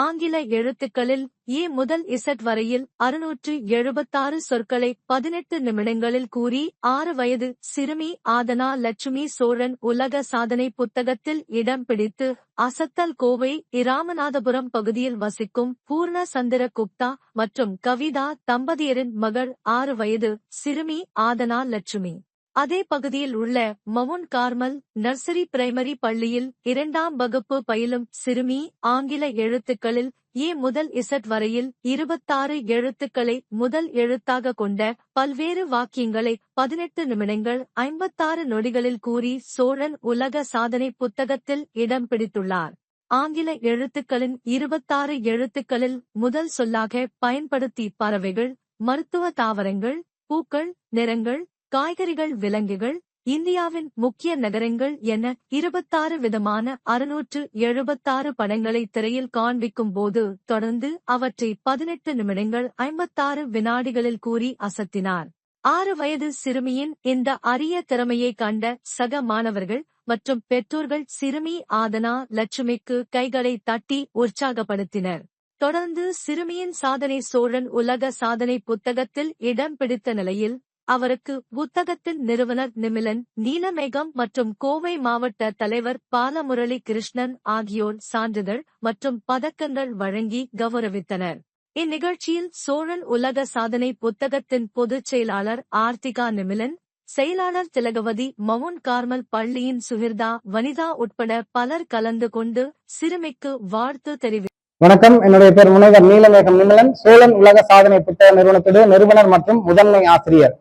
ஆங்கில எழுத்துக்களில் ஏ முதல் இசட் வரையில் அறுநூற்று எழுபத்தாறு சொற்களை பதினெட்டு நிமிடங்களில் கூறி ஆறு வயது சிறுமி ஆதனா லட்சுமி சோழன் உலக சாதனை புத்தகத்தில் இடம் பிடித்து அசத்தல் கோவை இராமநாதபுரம் பகுதியில் வசிக்கும் பூர்ண சந்திர குப்தா மற்றும் கவிதா தம்பதியரின் மகள் ஆறு வயது சிறுமி ஆதனா லட்சுமி. அதே பகுதியில் உள்ள மவுண்ட் கார்மல் நர்சரி பிரைமரி பள்ளியில் இரண்டாம் வகுப்பு பயிலும் சிறுமி ஆங்கில எழுத்துக்களில் ஏ முதல் இசட் வரையில் இருபத்தாறு எழுத்துக்களை முதல் எழுத்தாக கொண்ட பல்வேறு வாக்கியங்களை பதினெட்டு நிமிடங்கள் ஐம்பத்தாறு நொடிகளில் கூறி சோழன் உலக சாதனை புத்தகத்தில் இடம் பிடித்துள்ளார். ஆங்கில எழுத்துக்களின் இருபத்தாறு எழுத்துக்களில் முதல் சொல்லாக பயன்படுத்தி பறவைகள் மருத்துவ தாவரங்கள் பூக்கள் நிறங்கள் காய்கறிகள் விலங்குகள் இந்தியாவின் முக்கிய நகரங்கள் என இருபத்தாறு விதமான அறுநூற்று எழுபத்தாறு படங்களை திரையில் காண்பிக்கும் போது தொடர்ந்து அவற்றை பதினெட்டு நிமிடங்கள் ஐம்பத்தாறு வினாடிகளில் கூறி அசத்தினார். ஆறு வயது சிறுமியின் இந்த அரிய திறமையை கண்ட சக மாணவர்கள் மற்றும் பெற்றோர்கள் சிறுமி ஆதனா லட்சுமிக்கு கைகளை தட்டி உற்சாகப்படுத்தினர். தொடர்ந்து சிறுமியின் சாதனை சோழன் உலக சாதனை புத்தகத்தில் இடம் பிடித்த நிலையில் அவருக்கு புத்தகத்தின் நிறுவனர் நிமிலன் நீலமேகம் மற்றும் கோவை மாவட்ட தலைவர் பாலமுரளி கிருஷ்ணன் ஆகியோர் சான்றிதழ் மற்றும் பதக்கங்கள் வழங்கி கௌரவித்தனர். இந்நிகழ்ச்சியில் சோழன் உலக சாதனை புத்தகத்தின் பொதுச் செயலாளர் ஆர்த்திகா நிமிலன் செயலாளர் திலகவதி மவுண்ட் கார்மல் பள்ளியின் சுகிர்தா வனிதா உட்பட பலர் கலந்து கொண்டு சிறுமிக்கு வாழ்த்து தெரிவி. வணக்கம் என்னுடைய பேர் முனைவர் நீலமேகம் நிமலன் சோழன் உலக சாதனை புத்தக நிறுவனத்துடைய நிறுவனர் மற்றும் முதன்மை ஆசிரியர்.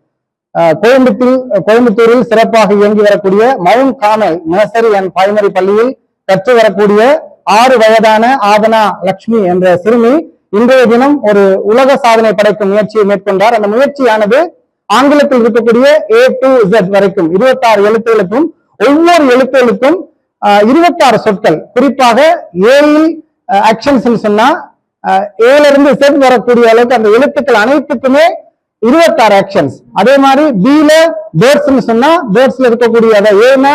கோயம்புத்தூர் கோயம்புத்தூரில் சிறப்பாக இயங்கி வரக்கூடிய Mount Carmel nursery and primary பள்ளியில் கற்று வரக்கூடிய ஆறு வயதான ஆதனா லட்சுமி என்ற சிறுமி இன்றைய தினம் ஒரு உலக சாதனை படைக்கும் முயற்சியை மேற்கொண்டார். அந்த முயற்சியானது ஆங்கிலத்தில் இருக்கக்கூடிய ஏ டு இசட் வரைக்கும் இருபத்தாறு எழுத்துகளுக்கும் ஒவ்வொரு எழுத்துகளுக்கும் இருபத்தாறு சொற்கள். குறிப்பாக ஏழில் ஆக்ஷன்ஸ் சொன்னா ஏல இருந்து செட் வரக்கூடிய அளவுக்கு அந்த எழுத்துக்கள் அனைத்துக்குமே இருபத்தாறு ஆக்ஷன்ஸ் அதே மாதிரி பில பேர்ட்ஸ் சொன்னா பேர்ட்ஸ்ல இருக்கக்கூடிய அதை ஏனா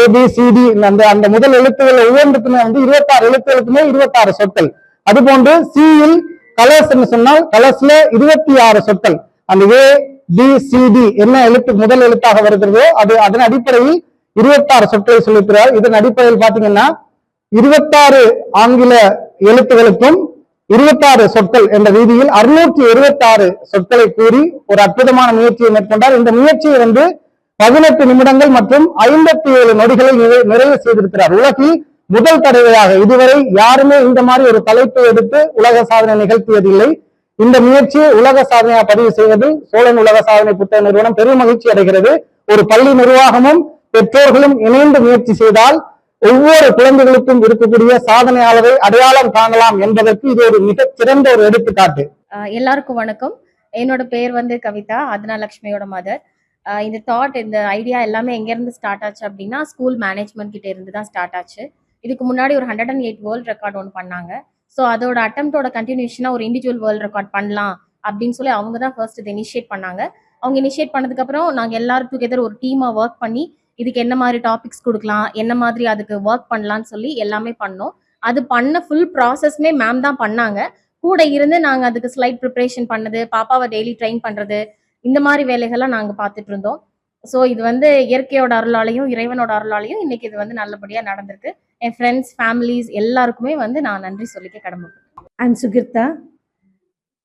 ஏபி சிடி அந்த அந்த முதல் எழுத்துக்கள் ஒவ்வொன்றுக்குமே வந்து இருபத்தாறு எழுத்துகளுக்குமே இருபத்தாறு சொற்கள். அது போன்று சியில் கலர்ஸ் சொன்னால் கலர்ஸ்ல இருபத்தி ஆறு சொற்கள். அந்த ஏ பி சிடி என்ன எழுத்து முதல் எழுத்தாக வருகிறதோ அது அதன் அடிப்படையில் இருபத்தாறு சொற்களை சொல்லியிருக்கிறார் இதன் அடிப்படையில் பாத்தீங்கன்னா இருபத்தாறு ஆங்கில எழுத்துகளுக்கும் இருபத்தாறு சொற்கள் என்ற ரீதியில் அறுநூற்றி இருபத்தாறு சொற்களை கூறி ஒரு அற்புதமான முயற்சியை மேற்கொண்டார். இந்த முயற்சியை வந்து பதினெட்டு நிமிடங்கள் மற்றும் ஐம்பத்தி ஏழு நொடிகளை நிறைவு செய்திருக்கிறார். உலகில் முதல் தடவையாக இதுவரை யாருமே இந்த மாதிரி ஒரு தலைப்பை எடுத்து உலக சாதனை நிகழ்த்தியதில்லை. இந்த முயற்சியை உலக சாதனையா பதிவு செய்வது சோழன் உலக சாதனை புத்தக நிறுவனம் பெரும் மகிழ்ச்சி அடைகிறது. ஒரு பள்ளி நிர்வாகமும் பெற்றோர்களும் இணைந்து முயற்சி செய்தால் ஒவ்வொரு குழந்தைகளுக்கும் இருக்கக்கூடிய சாதனையாளரை அடையாளம் காணலாம் என்பதற்கு இது ஒரு மிக சிறந்த ஒரு எடுத்துக்காட்டு. எல்லாருக்கும் வணக்கம். என்னோட பேர் வந்து கவிதா அதனா லட்சுமியோட மதர் இந்த தாட் இந்த ஐடியா எல்லாமே எங்கேருந்து ஸ்டார்ட் ஆச்சு அப்படின்னா ஸ்கூல் மேனேஜ்மெண்ட் கிட்ட இருந்து தான் ஸ்டார்ட் ஆச்சு. இதுக்கு முன்னாடி ஒரு hundred and eight world record ஒன்று பண்ணாங்க. ஸோ அதோட அட்டம்ப்டோட கண்டினியூஷனாக ஒரு இண்டிவிஜுவல் வேர்ல்ட் ரெக்கார்ட் பண்ணலாம் அப்படின்னு சொல்லி அவங்க தான் ஃபர்ஸ்ட் இதை இனிஷியேட் பண்ணாங்க. அவங்க இனிஷியேட் பண்ணதுக்கப்புறம் நாங்கள் எல்லாரும் டுகெதர் ஒரு டீமாக ஒர்க் பண்ணி இதுக்கு என்ன மாதிரி டாபிக்ஸ் கொடுக்கலாம் என்ன மாதிரி அதுக்கு ஒர்க் பண்ணலாம்னு சொல்லி எல்லாமே பண்ணோம். அது பண்ண ஃபுல் ப்ராசஸ்மே மேம் தான் பண்ணாங்க. கூட இருந்து நாங்கள் அதுக்கு ஸ்லைட் ப்ரிப்பரேஷன் பண்ணது பாப்பாவை டெய்லி ட்ரெயின் பண்ணுறது இந்த மாதிரி வேலைகள்லாம் நாங்கள் பார்த்துட்டு இருந்தோம். ஸோ இது வந்து இயற்கையோட அருளாலையும் இறைவனோட அருளாலையும் இன்னைக்கு இது வந்து நல்லபடியாக நடந்திருக்கு. என் ஃப்ரெண்ட்ஸ் ஃபேமிலிஸ் எல்லாருக்குமே வந்து நான் நன்றி சொல்லிக்க கடமைப்பட்டேன். I'm Sukirtha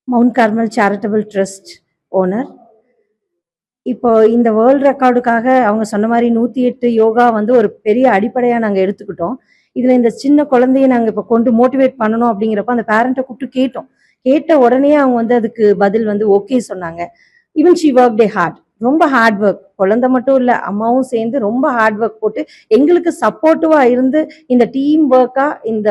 mount carmel charitable trust owner இப்போ இந்த வேர்ல்ட் ரெக்கார்டுக்காக அவங்க சொன்ன மாதிரி நூற்றி எட்டு யோகா வந்து ஒரு பெரிய அடிப்படையாக நாங்கள் எடுத்துக்கிட்டோம். இதில் இந்த சின்ன குழந்தைய நாங்கள் இப்போ கொண்டு மோட்டிவேட் பண்ணணும் அப்படிங்கிறப்ப அந்த பேரண்ட்டை கூப்பிட்டு கேட்டோம். கேட்ட உடனே அவங்க வந்து அதுக்கு பதில் வந்து ஓகே சொன்னாங்க. Even she work day hard ரொம்ப ஹார்ட் ஒர்க் குழந்தை மட்டும் இல்லை அம்மாவும் சேர்ந்து ரொம்ப ஹார்ட் ஒர்க் போட்டு எங்களுக்கு சப்போர்ட்டிவாக இருந்து இந்த டீம் ஒர்க்காக இந்த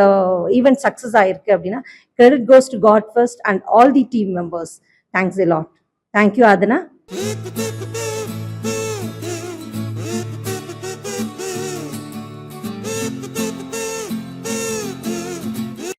ஈவெண்ட் சக்ஸஸ் ஆயிருக்கு அப்படின்னா credit goes God God and all the team members thanks Thanks lot lot. Thank you,